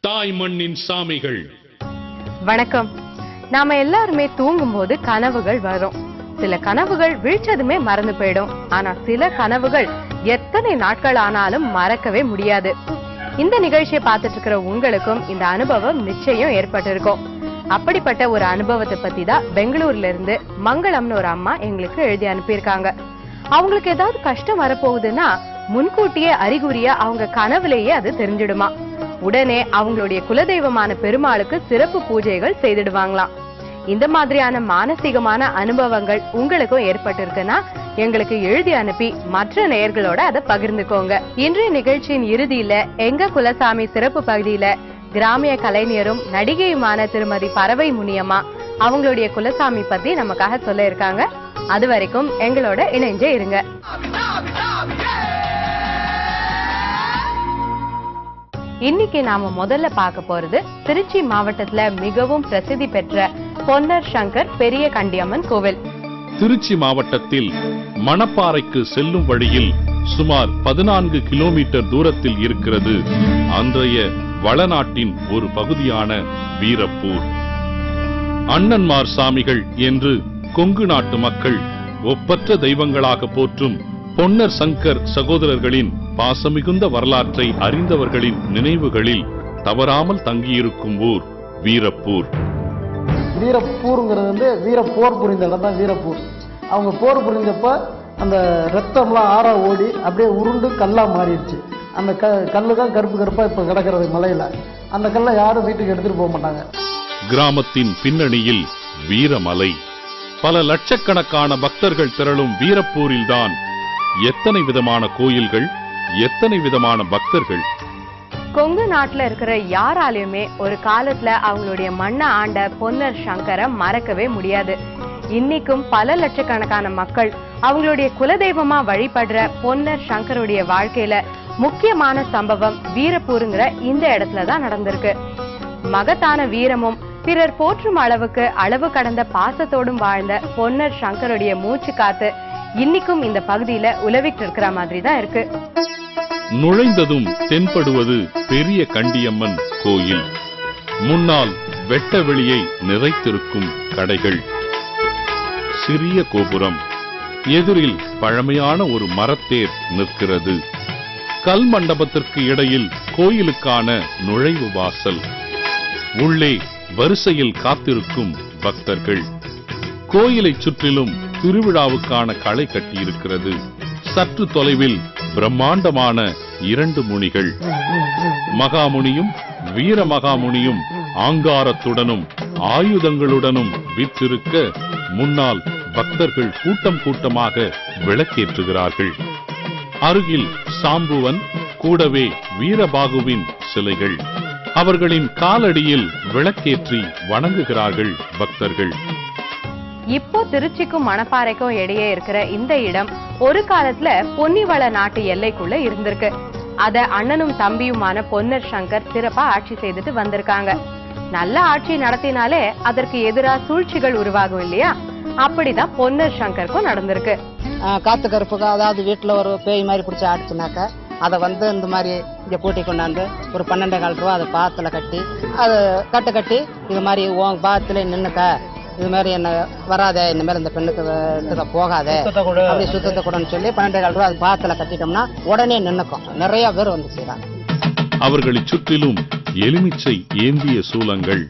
தாய் மண்ணின் சாமிகள். வணக்கம். நாம எல்லாருமே தூங்கும்போது கனவுகள் வரும். சில கனவுகள் விழிச்சதுமே மறந்து போயிடும். ஆனா சில கனவுகள் எத்தனை நாட்கள் ஆனாலும் மறக்கவே முடியாது. இந்த நிகழ்ச்சியை பார்த்துட்டு இருக்கிற உங்களுக்கும் இந்த அனுபவம் நிச்சயம் ஏற்பட்டிருக்கும். அப்படிப்பட்ட ஒரு அனுபவத்தை பத்தி தான் பெங்களூர்ல இருந்து மங்களம்னு ஒரு அம்மா எங்களுக்கு எழுதி அனுப்பியிருக்காங்க. அவங்களுக்கு ஏதாவது கஷ்டம் வரப்போகுதுன்னா முன்கூட்டியே அறிகுறியா அவங்க கனவுலேயே அது தெரிஞ்சிடுமா? உடனே அவங்களுடைய குலதெய்வமான பெருமாளுக்கு சிறப்பு பூஜைகள் செய்திடுவாங்களாம். இந்த மாதிரியான மானசீகமான அனுபவங்கள் உங்களுக்கும் ஏற்பட்டிருக்குன்னா எங்களுக்கு எழுதி அனுப்பி மற்ற நேயர்களோட அதை பகிர்ந்துக்கோங்க. இன்றைய நிகழ்ச்சியின் இறுதியில எங்க குலசாமி சிறப்பு பகுதியில கிராமிய கலைஞரும் நடிகையுமான திருமதி பறவை முனியம்மா அவங்களுடைய குலசாமி பத்தி நமக்காக சொல்ல இருக்காங்க அது வரைக்கும் எங்களோட இணைஞ்சே இருங்க. இன்னைக்கு நாம முதல்ல பார்க்க போறது திருச்சி மாவட்டத்துல மிகவும் பிரசித்தி பெற்ற பொன்னர் சங்கர் பெரிய கண்டியம்மன் கோவில். திருச்சி மாவட்டத்தில் மணப்பாறைக்கு செல்லும் வழியில் சுமார் பதினான்கு கிலோமீட்டர் தூரத்தில் இருக்கிறது. அன்றைய வளநாட்டின் ஒரு பகுதியான வீரப்பூர். அண்ணன்மார் சாமிகள் என்று கொங்கு நாட்டு மக்கள் ஒப்பற்ற தெய்வங்களாக போற்றும் பொன்னர் சங்கர் சகோதரர்களின் பாசமிகுந்த வரலாற்றை அறிந்தவர்களின் நினைவுகளில் தவறாமல் தங்கியிருக்கும் ஊர் வீரப்பூர். வீரப்பூருங்கிறது வந்து வீர போர் புரிந்த இடம் தான் வீரப்பூர். அவங்க போர் புரிந்தப்ப அந்த ரத்தம்லாம் ஆறா ஓடி அப்படியே உருண்டு கல்லாக மாறிடுச்சு. அந்த க கல்லு தான் கருப்பு கருப்பாக இப்போ கிடக்கிறது மலையில். அந்த கல்லை யாரும் வீட்டுக்கு எடுத்துகிட்டு போக மாட்டாங்க. கிராமத்தின் பின்னணியில் வீரமலை. பல லட்சக்கணக்கான பக்தர்கள் திரளும் வீரப்பூரில்தான் எத்தனை விதமான கோயில்கள் எத்தனை விதமான பக்தர்கள்? கொங்கு நாட்டுல இருக்கிற யாராலையுமே ஒரு காலத்துல அவங்களுடைய மண்ணை ஆண்ட பொன்னர் சங்கரை மறக்கவே முடியாது. இன்னைக்கும் பல லட்சக்கணக்கான மக்கள் அவங்களுடைய குலதெய்வமா வழிபடுற பொன்னர் சங்கருடைய வாழ்க்கையில முக்கியமான சம்பவம் வீரப்பூருங்கிற இந்த இடத்துல தான் நடந்திருக்கு. மகத்தான வீரமும் பிறர் போற்றும் அளவுக்கு அளவு கடந்த பாசத்தோடும் வாழ்ந்த பொன்னர் சங்கருடைய மூச்சு காத்து இன்னைக்கும் இந்த பகுதியில உலவிட்டு இருக்கிற மாதிரி தான் இருக்கு. நுழைந்ததும் தென்படுவது பெரிய கண்டியம்மன் கோயில். முன்னால் வெட்ட வெளியை நிறைத்திருக்கும் கடைகள். சிறிய கோபுரம். எதிரில் பழமையான ஒரு மரத்தேர் நிற்கிறது. கல் மண்டபத்திற்கு இடையில் கோயிலுக்கான நுழைவு வாசல். உள்ளே வரிசையில் காத்திருக்கும் பக்தர்கள். கோயிலைச் சுற்றிலும் திருவிழாவுக்கான களை கட்டியிருக்கிறது. சற்று தொலைவில் பிரம்மாண்டமான இரண்டு முனிகள். மகாமுனியும் வீர மகாமுனியும் ஆங்காரத்துடனும் ஆயுதங்களுடனும் வீற்றிருக்க முன்னால் பக்தர்கள் கூட்டம் கூட்டமாக விளக்கேற்றுகிறார்கள். அருகில் சாம்புவன் கூடவே வீரபாகுவின் சிலைகள். அவர்களின் காலடியில் விளக்கேற்றி வணங்குகிறார்கள் பக்தர்கள். இப்போ திருச்சிக்கும் மணப்பாறைக்கும் இடையே இருக்கிற இந்த இடம் ஒரு காலத்துல பொன்னிவள நாட்டு எல்லைக்குள்ள இருந்திருக்கு. அத அண்ணனும் தம்பியுமான பொன்னர் சங்கர் சிறப்பா ஆட்சி செய்துட்டு வந்திருக்காங்க. நல்ல ஆட்சி நடத்தினாலே அதற்கு எதிராக சூழ்ச்சிகள் உருவாகும் இல்லையா? அப்படிதான் பொன்னர் சங்கருக்கும் நடந்திருக்கு. காத்து கருப்புக்கு அதாவது வீட்டில் ஒரு பேய் மாதிரி பிடிச்சி ஆடிச்சுனாக்கா அதை வந்து இந்த மாதிரி இங்கே கூட்டி கொண்டாந்து ஒரு பன்னெண்டு கால் ரூபா அதை பாத்தில் கட்டி அதை கட்டு கட்டி இது மாதிரி உன் பாத்துல நின்னுக்க இது மாதிரி என்ன வராத இந்த மாதிரி இந்த பெண்ணுக்கு எடுத்துக்க போகாத அப்படி சுத்தத்தை கூடன்னு சொல்லி பன்னெண்டே ரூபா அது பாத்துல கட்டிட்டோம்னா உடனே நின்னுக்கும். நிறைய பேர் வந்து செய்றாங்க. அவர்களைச் சுற்றிலும் எலுமிச்சை ஏந்திய சூலங்கள்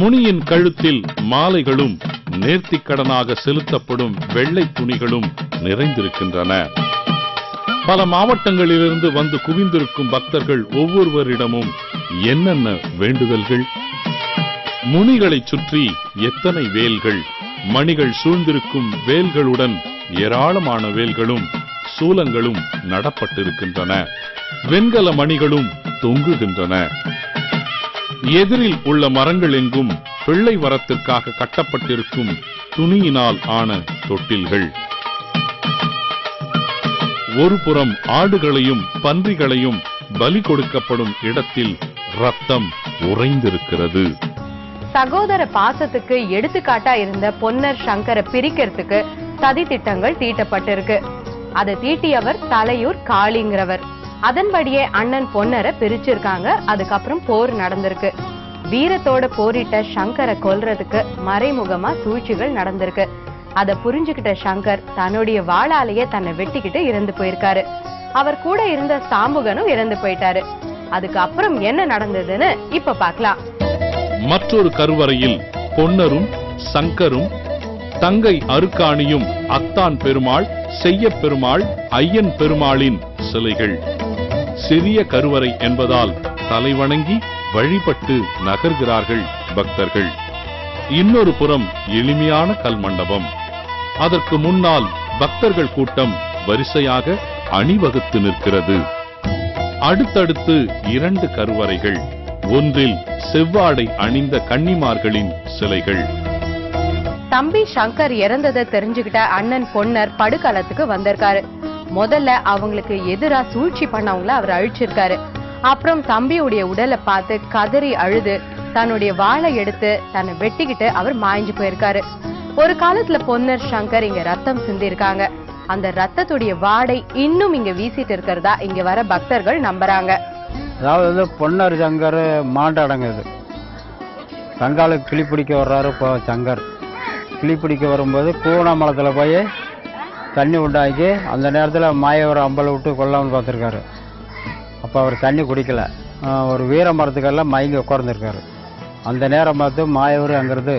முனியின் கழுத்தில் மாலைகளும் நேர்த்திக்கடனாக செலுத்தப்படும் வெள்ளை துணிகளும் நிறைந்திருக்கின்றன. பல மாவட்டங்களிலிருந்து வந்து குவிந்திருக்கும் பக்தர்கள் ஒவ்வொருவரிடமும் என்னென்ன வேண்டுதல்கள்? முனிகளைச் சுற்றி எத்தனை வேல்கள்? மணிகள் சூழ்ந்திருக்கும் வேல்களுடன் ஏராளமான வேல்களும் சூலங்களும் நடப்பட்டிருக்கின்றன. வெண்கல மணிகளும் தொங்குகின்றன. எதிரில் உள்ள மரங்கள் எங்கும் பிள்ளை வரத்திற்காக கட்டப்பட்டிருக்கும் துணியினால் ஆன தொட்டில்கள். ஒருபுறம் ஆடுகளையும் பன்றிகளையும் பலி கொடுக்கப்படும் இடத்தில் ரத்தம் உறைந்திருக்கிறது. சகோதர பாசத்துக்கு எடுத்துக்காட்டா இருந்த பொன்னர் சங்கரை பிரிக்கிறதுக்கு சதி திட்டங்கள் தீட்டப்பட்டிருக்கு. அதை தீட்டியவர் தலையூர் காளிங்கிறவர். அதன்படியே அண்ணன் பொன்னரை பிரிச்சிருக்காங்க. அதுக்கப்புறம் போர் நடந்திருக்கு. வீரத்தோட போரிட்ட சங்கரை கொல்றதுக்கு மறைமுகமா சூழ்ச்சிகள் நடந்திருக்கு. அதை புரிஞ்சுக்கிட்ட சங்கர் தன்னுடைய வாளாலேயே தன்னை வெட்டிக்கிட்டு இறந்து போயிருக்காரு. அவர் கூட இருந்த சாம்புகனும் இறந்து போயிட்டாரு. அதுக்கு அப்புறம் என்ன நடந்ததுன்னு இப்ப பார்க்கலாம். மற்றொரு கருவறையில் பொன்னரும் சங்கரும் தங்கை அருக்காணியும் அத்தான் பெருமாள் செய்யப் பெருமாள் ஐயன் பெருமாளின் சிலைகள். சிறிய கருவறை என்பதால் தலைவணங்கி வழிபட்டு நகர்கிறார்கள் பக்தர்கள். இன்னொரு புறம் எளிமையான கல்மண்டபம் அதற்கு முன்னால் பக்தர்கள் கூட்டம் வரிசையாக அணிவகுத்து நிற்கிறது. அடுத்தடுத்து இரண்டு கருவறைகள். ஒன்றில் செவ்வாடை அணிந்த கன்னிமார்களின் சிலைகள். தம்பி சங்கர் இறந்ததை தெரிஞ்சுக்கிட்ட அண்ணன் பொன்னர் படுகளத்துக்கு வந்திருக்காரு. முதல்ல அவங்களுக்கு எதிரா சூழ்ச்சி பண்ணவங்கள அவர் அழிச்சிருக்காரு. அப்புறம் தம்பியுடைய உடலை பார்த்து கதறி அழுது தன்னுடைய வாளை எடுத்து தன்னை வெட்டிக்கிட்டு அவர் மாய்ஞ்சு போயிருக்காரு. ஒரு காலத்துல பொன்னர் சங்கர் இங்க ரத்தம் சிந்திருக்காங்க. அந்த ரத்தத்துடைய வாடை இன்னும் இங்க வீசிட்டு இருக்கிறதா இங்க வர பக்தர்கள் நம்புறாங்க. அதாவது வந்து பொன்னர் சங்கர் மாண்டாடங்குது சங்காலுக்கு கிளி பிடிக்க வர்றாரு இப்போ சங்கர். கிளி பிடிக்க வரும்போது கூவணாமலத்தில் போய் தண்ணி உண்டாக்கி அந்த நேரத்தில் மாயவர் அம்பலை விட்டு கொல்லாமல் பார்த்துருக்காரு. அப்போ அவர் தண்ணி குடிக்கல. ஒரு வீர மரத்துக்கெல்லாம் மயங்கி உட்கார்ந்துருக்காரு. அந்த நேரம் பார்த்து மாயவர் அங்கிறது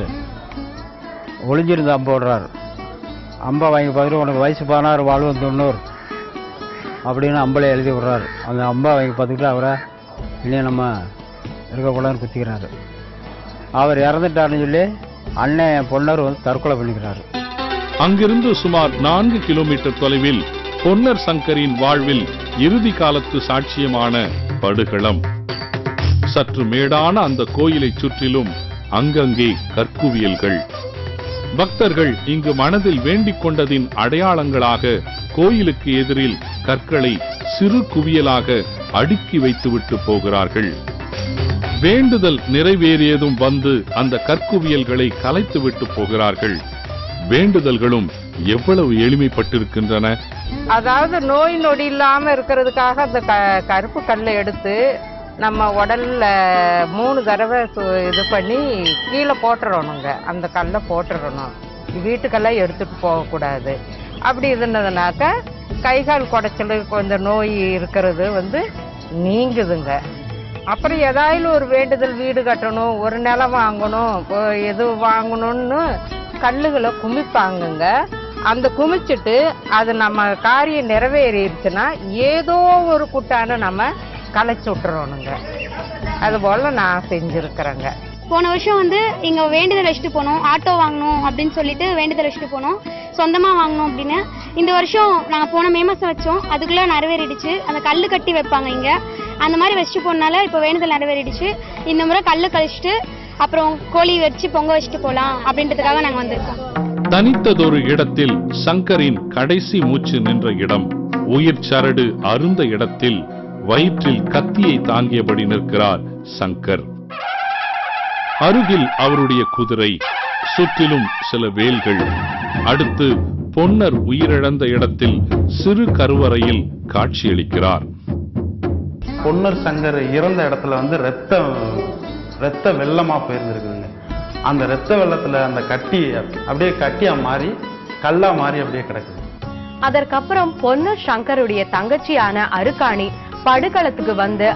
ஒளிஞ்சிருந்து அம்பு விடுறாரு. அம்பை வாங்கி பார்த்துட்டு உனக்கு வயசு பதினாறு வாழ்வு தொண்ணூறு. அப்படின்னு அம்பளை எழுதி விடுறாரு. அந்த அம்பா அவங்க பார்த்துக்கிட்டு அவரை இனி நம்ம இருக்கக்கூடாதுன்னு குத்திக்கிறாரு. அவர் இறந்துட்டாருன்னு சொல்லி அண்ணன் பொன்னர் வந்து தற்கொலை பண்ணிக்கிறாரு. அங்கிருந்து சுமார் நான்கு கிலோமீட்டர் தொலைவில் பொன்னர் சங்கரின் வாழ்வில் இறுதி காலத்து சாட்சியமான படுகளம். சற்று மேடான அந்த கோயிலைச் சுற்றிலும் அங்கங்கே கற்குவியல்கள். பக்தர்கள் இங்கு மனதில் வேண்டிக் கொண்டதின் அடையாளங்களாக கோயிலுக்கு எதிரில் கற்களை சிறு குவியலாக அடுக்கி வைத்துவிட்டு போகிறார்கள். வேண்டுதல் நிறைவேறியதும் வந்து அந்த கற்குவியல்களை கலைத்துவிட்டு போகிறார்கள். வேண்டுதல்களும் எவ்வளவு எளிமைப்பட்டிருக்கின்றன. அதாவது நோய் நொடி இல்லாம இருக்கிறதுக்காக அந்த கருப்பு கல்லை எடுத்து நம்ம உடலில் மூணு தடவை இது பண்ணி கீழே போட்டுறணுங்க. அந்த கல்லை போட்டுறணும். வீட்டுக்கெல்லாம் எடுத்துட்டு போகக்கூடாது. அப்படி இருந்ததுனாக்க கை கால் குடைச்சல் கொஞ்சம் நோய் இருக்கிறது வந்து நீங்குதுங்க. அப்புறம் ஏதாயிலும் ஒரு வேண்டுதல் வீடு கட்டணும் ஒரு நிலம் வாங்கணும் எது வாங்கணும்னு கல்லுகளை குமிப்பாங்கங்க. அந்த குமிச்சிட்டு அது நம்ம காரியம் நிறைவேறிடுச்சுன்னா ஏதோ ஒரு குட்டான நம்ம களைச்சு விட்டுறோனுங்க அது போல நான் செஞ்சிருக்கிறேங்க. போன வருஷம் வந்து இங்க வேண்டுதல் வச்சுட்டு போனோம். ஆட்டோ வாங்கணும் அப்படின்னு சொல்லிட்டு வேண்டுதல் வச்சுட்டு போனோம். சொந்தமா வாங்கணும் அப்படின்னு. இந்த வருஷம் நாங்க போன மே மாசம் வச்சோம். அதுக்குள்ள நிறைவேறிடுச்சு. அந்த கல்லு கட்டி வைப்பாங்க இங்க. அந்த மாதிரி வச்சுட்டு போனால இப்போ வேண்டுதல் நிறைவேறிடுச்சு. இந்த முறை கல்லு கழிச்சிட்டு அப்புறம் கோழி வச்சு பொங்க வச்சுட்டு போலாம் அப்படின்றதுக்காக நாங்க வந்திருக்கோம். தனித்ததொரு இடத்தில் சங்கரின் கடைசி மூச்சு நின்ற இடம். உயிர் சரடு அருந்த இடத்தில் வயிற்றில் கத்தியை தாங்கியபடி நிற்கிறார் சங்கர். அருகில் அவருடைய குதிரை சுற்றிலும் சில வேல்கள். அடுத்து பொன்னர் உயிரிழந்த இடத்தில் சிறு கருவறையில் காட்சியளிக்கிறார். பொன்னர் சங்கர் இறந்த இடத்துல வந்து ரத்தம் ரத்த வெள்ளமாக போயிருந்துருக்குதுங்க. அந்த ரத்த வெள்ளத்தில் அந்த கட்டி அப்படியே கட்டியாக மாறி கல்லாக மாறி அப்படியே கிடக்குது. அதற்கப்புறம் பொன்னர் சங்கருடைய தங்கச்சியான அருக்காணி படுகளத்துக்கு வந்து